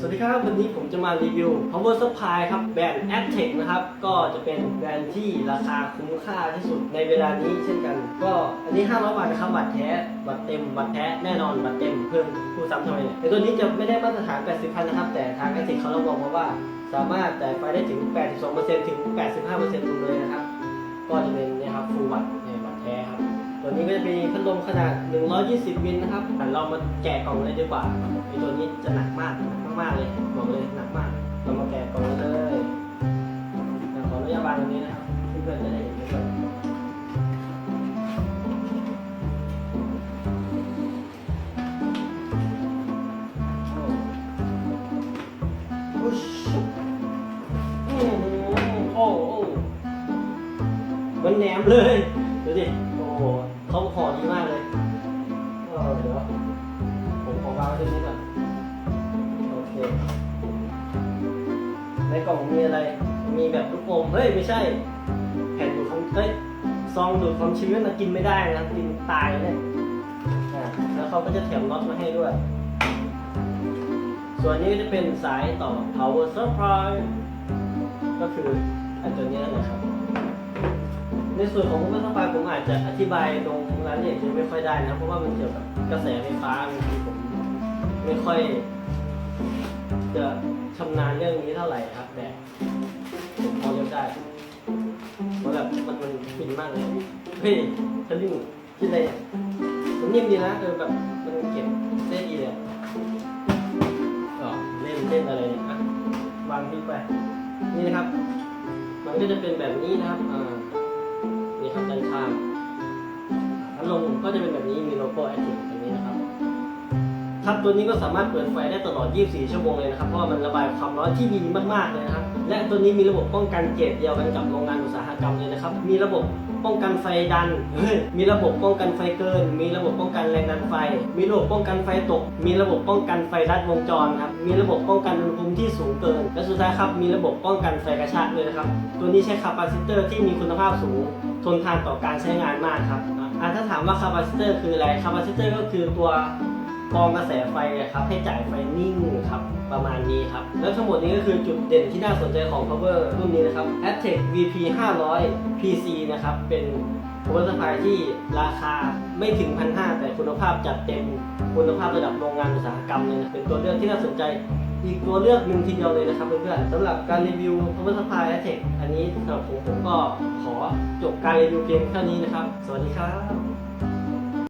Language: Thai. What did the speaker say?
สวัสดีครับ วันนี้ผมจะมารีวิว power supply ครับแบรนด์ a t t e c นะครับ ก็จะเป็นแบรนด์ที่ราคาคุ้มค่าที่สุดในเวลานี้เช่นกัน ก็อันนี้ 500 บาทนะครับ บัตรแท้ บัตรเต็ม บัตรแท้ แน่นอน บัตรเต็ม เพิ่มผู้ซ้ำทำไมเนี่ยแต่ตัวนี้จะไม่ได้มาตรฐาน 80 พันนะครับ แต่ทาง a t t e c เขารับองมาว่า สามารถจ่ายไฟได้ถึง 82%ถึง 85%เลยนะครับ ก็จะเป็นนี่ยครับฟูลบัตรในบัตรแท้ครับ ตัวนี้ก็จะเป็นพัดลมขนาด 120มิลนะครับแต่เรามาแกะกล่องเลยดีกว่าไอตัวนี้จะหนักมากหนักมากๆเลยบอกเลยหนักมาก เรามาแกะกล่องเลยขออนุญาตวางตรงนี้นะครับเพื่อนๆจะได้เห็นด้วยโอ้อุ๊ยอื้อหือโอ้โหมันแหนมเลย ดูดิ โอ้โห เขาห่อดีมากเลยเออเดี๋ยวผมขอวางไว้ตรงนี้ก่อนโอเคในกล่องมีอะไร มีแบบลูกอมเฮ้ยไม่ใช่ แผ่นดูดความเฮ้ยซองดูดความชื้นนะกินไม่ได้นะกินตายเลยแล้วเขาก็จะแถมน็อตมาให้ด้วย ส่วนนี้จะเป็นสายต่อ power supply ก็คืออันตัวนี้นั่นะครับ ในส่วนของพุทธภาผมอาจจะอธิบายตรงรายละเอียดยังไม่ค่อยได้นะเพราะว่ามันเกี่ยวกับกระแสไฟฟ้าบางทีผมไม่ค่อย จะชำนาญเรื่องนี้เท่าไหร่ครับ แต่ผมพอจะได้เพราะแบบมันมันฟินมากเลยเฮ้ยทะลึ่งคิดอะไรเนี่ยมันนิ่มดีนะเออแบบมันเก็บได้ดีเลยก็เล่นเล่นอะไรเนี่ยอะวางทิ้งไปนี่นะครับ มันก็จะเป็นแบบนี้นะครับอ่า ข้างพัดลมก็จะเป็นแบบนี้มีโลโก้แอคทีฟแบบนี้นะครับ ครับตัวนี้ก็สามารถเปิดไฟได้ตลอด 24 ชั่วโมงเลยนะครับ เพราะว่ามันระบายความร้อนที่ดีมากๆเลยนะครับ และตัวนี้มีระบบป้องกันเกรดเดียวกันกับโรงงานอุตสาหกรรมเลยนะครับ มีระบบป้องกันไฟดัน มีระบบป้องกันไฟเกิน มีระบบป้องกันแรงดันไฟ มีระบบป้องกันไฟตก มีระบบป้องกันไฟลัดวงจรครับ มีระบบป้องกันอุณหภูมิที่สูงเกิน และสุดท้ายครับ มีระบบป้องกันไฟกระชากด้วยนะครับ ตัวนี้ใช้คาปาซิเตอร์ที่มีคุณภาพสูง ทนทานต่อการใช้งานมากครับอะถ้าถามว่าคาปาซิเตอร์คืออะไร คาปาซิเตอร์ก็คือตัว กรองกระแสไฟครับให้จ่ายไฟนิ่งครับประมาณนี้ครับแล้วทั้งหมดนี้ก็คือจุดเด่นที่น่าสนใจของ power รุ่นนี้นะครับ a t t e c VP 500 PC นะครับเป็น power supply ที่ราคาไม่ถึง1,500แต่คุณภาพจัดเต็มคุณภาพระดับโรงงานอุตสาหกรรมเลยนะเป็นตัวเลือกที่น่าสนใจ อีกตัวเลือกหนึ่งทีเดียวเลยนะครับเพื่อนๆสำหรับการรีวิว power supply a t t e c อันนี้สำหรับผมผมก็ขอจบการรีวิวเพียงเท่านี้นะครับ สวัสดีครับ